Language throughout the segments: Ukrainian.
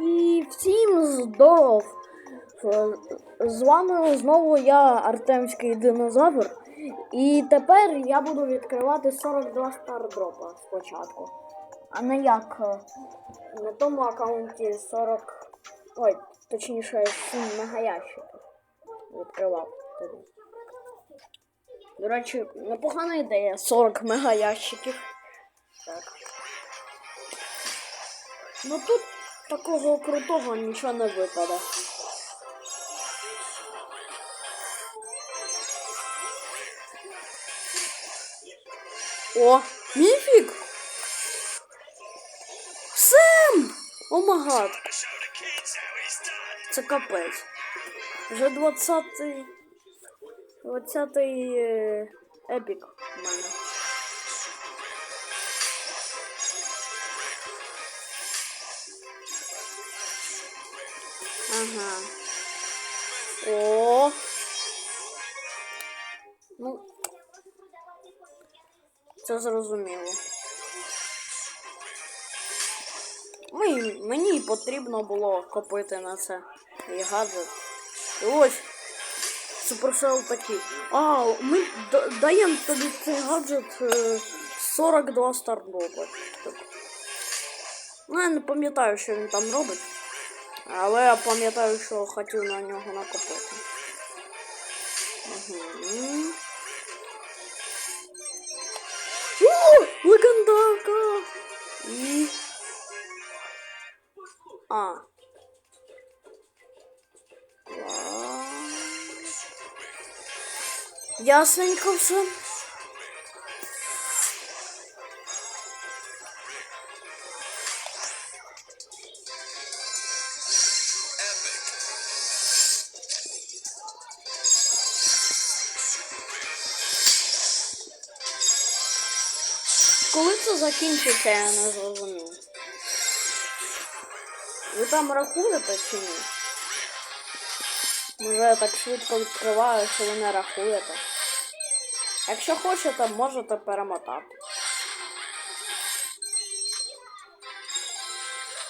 І всім здоров! З вами знову я, Артемський динозавр. І тепер я буду відкривати 42 стардропа спочатку. А не як е, на тому аккаунті 40. Ой, точніше 7 мегаящиків відкривав. До речі, непогана ідея 40 мегаящиків. Так. Ну тут такого крутого нічого не випаде. О, міфік! Сем! О магад! Це капець. Вже 20-й. 20-й е, епік у мене. Ага. О. Ну. Це зрозуміло. Мені, мені потрібно було копити на це і гаджет. І ось. Суперсел такий. А, ми да- даємо тобі цей гаджет е, 42 стардропи. Так. Ну, я не пам'ятаю, що він там робить. Але я пам'ятаю, що хотів на нього накопити. Угу. О, легендарка! І... А. Ясненько все. Коли це закінчиться, я не зрозумів. Ви там рахуєте чи ні? Може я так швидко відкриваю, що ви не рахуєте. Якщо хочете, можете перемотати.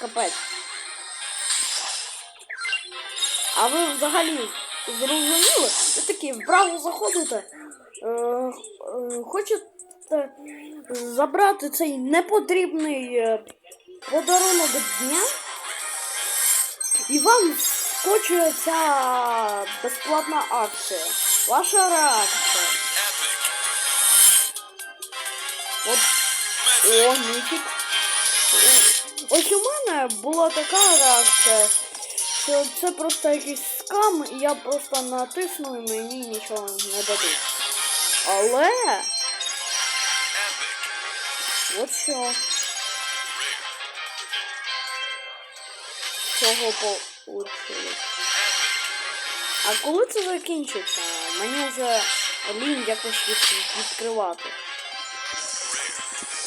Капець. А ви взагалі зрозуміли? Ви такі вправо заходите. Е, е, хочете забрати цей непотрібний е, подарунок дня? І вам скочує ця безплатна акція. Ваша реакція. От о, міфік. Ось у мене була така реакція, що це просто якийсь скам, і я просто натисну і мені нічого не дадуть. Але. От що. Цього получилось. А коли це закінчиться? Мені вже лінь якось від- відкривати.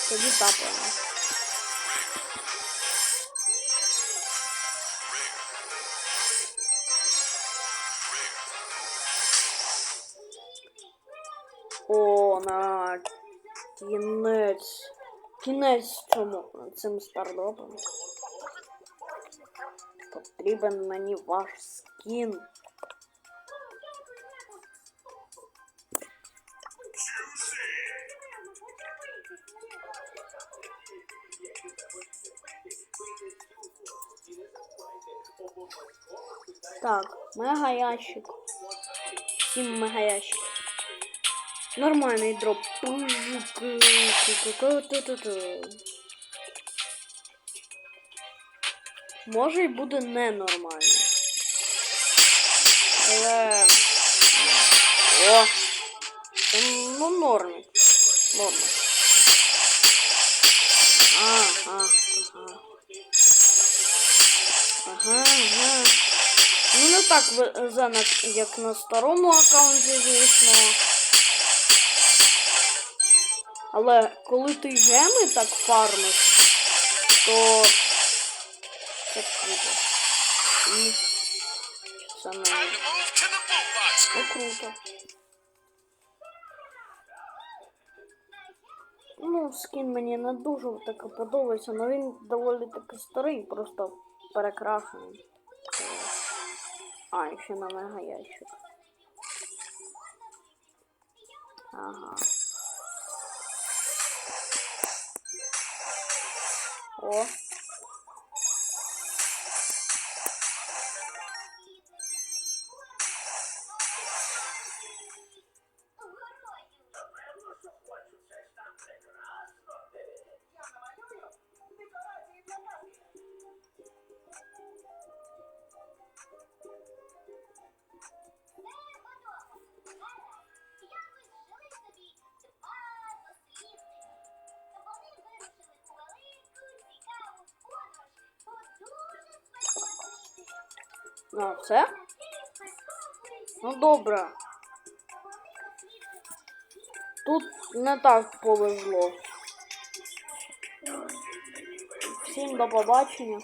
Тоді тапаємо. О, на кінець. Кінець цьому цим стардропом. Потрібен мені ваш скін. Так, мега ящик. Сім мега ящик. Нормальний дроп. Може і буде ненормальний. Але. О! Ну, норм. Норм. А, а, ага. Ага, ага. Ну не так везено, як на старому аккаунті, звісно. Але коли ти геми так фармиш, то це круто. І це не це круто. Ну, скін мені не дуже таки подобається, але він доволі таки старий, просто перекрашений. А, і ще на мега ящик. Ага. О. Ну, все? Ну добре. Тут не так повезло. Всім до побачення.